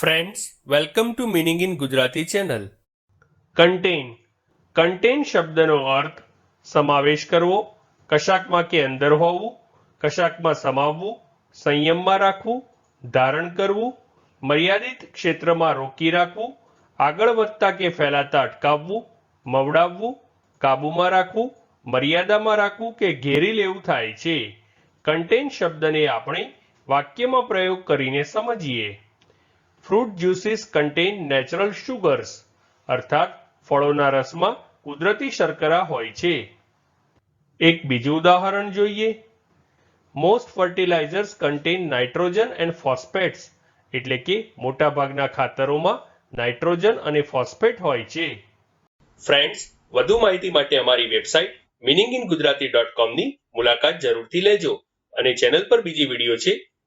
Friends welcome to meaning in Gujarati channel contain contain શબ્દનો અર્થ સમાવેશ કરવો કશાકમાં કે અંદર હોવું કશાકમાં સમાવવું સંયમમાં રાખવું ધારણ કરવું મર્યાદિત ક્ષેત્રમાં રોકી રાખવું આગળ વધતા કે ફેલાતા અટકાવવું, મવડાવવું, કાબૂમાં રાખવું, મર્યાદામાં રાખવું કે ઘેરી લેવું થાય છે. કન્ટેન શબ્દને આપણે વાક્યમાં પ્રયોગ કરીને સમજીએ. Fruit juices contain natural sugars અર્થાત ફળોના રસમાં કુદરતી શર્કરા હોય છે. એક બીજું ઉદાહરણ જોઈએ. Most fertilizers contain nitrogen and phosphates એટલે કે મોટાભાગના ખાતરોમાં નાઇટ્રોજન અને ફોસ્ફેટ હોય છે. ફ્રેન્ડ્સ વધુ માહિતી માટે અમારી website meaning in Gujarati dot કોમની મુલાકાત જરૂરથી લેજો અને ચેનલ પર બીજી વીડિયો છે